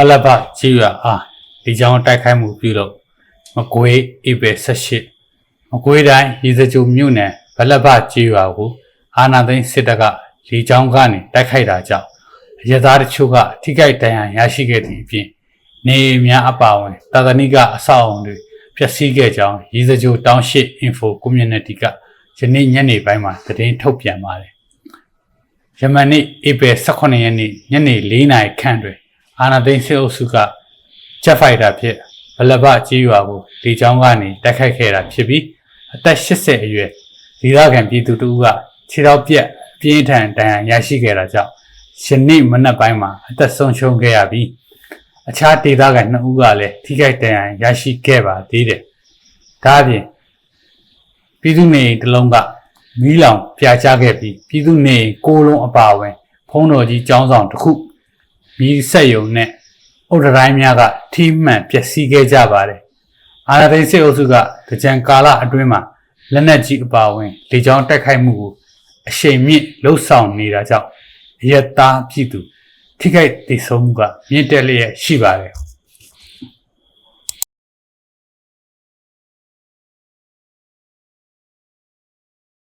ကလပ်ပကြီးရွာအားဒီကြောင်တိုက်ခိုက်မှုပြုလုပ်မကွေးဧပြီ18မကွေးတိုင်းရေစကြိုမြို့နယ်ဗလပ်ပကြီးရွာကိုအာနာသိန်းစစ်တပ်ကလေကြောင်းကနေတိုက်ခိုက်တာကြောင့်အရသားတချို့ကထိခိုက်ဒဏ်ရာရရှိခဲ့သည့်အပြင်နေအိမ်များအပါအဝင်တာသနိကအဆောက်အုံတွေပျက်စီးခဲ့ကြောင်းရေစကြိုတောင်ရှိ info community ကယနေ့ညနေပိုင်းမှာသတင်းထုတ်ပြန်ပါတယ်ယမန်နေ့ဧပြီ18ရက်နေ့ညနေ4နာရီခန့်တွင် အာနာသိန်းစစ်အုပ်စုကဂျက်ဖိုက်တာဖြင့်ဗလဘကြီးရွာကိုလေကြောင်းကနေတိုက်ခိုက်ခဲ့တာဖြစ်ပြီးအသက်80အရွယ်ဒေသခံပြည်သူတို့ကခြေတော်ပြက်အပြင်းထန်ဒဏ်ရာရရှိခဲ့တာကြောင့်ယနေ့မနက်ပိုင်းမှာအသက်ဆုံးရှုံးခဲ့ရပြီးအခြားဒေသခံ2ဦးကလည်းထိခိုက်ဒဏ်ရာရရှိခဲ့ပါသေးတယ်။ဒါအပြင်ပြည်သူနေအိမ်တစ်လုံးကမီးလောင်ပြာကျခဲ့ပြီးပြည်သူနေအိမ်ကိုးလုံးအပါအဝင် ဖုံးတော်ကြီးကျောင်းဆောင်တစ်ခု မီးဆက်ယုံနဲ့အုတ်တတိုင်းများကထိမှန်ပျက်စီးခဲ့ကြပါတယ်အာရသိန်းစစ်အုပ်စုကကြံကာလအတွင်းမှာလက်နက်ကြီးအပါအဝင်လေကြောင်းတိုက်ခိုက်မှုကိုအရှိန်မြင့်လှုပ်ဆောင်နေတာကြောင့်အယက်သားပြည်သူထိခိုက်ဒေဆုံးမှုကမြင့်တက်လျက်ရှိပါတယ်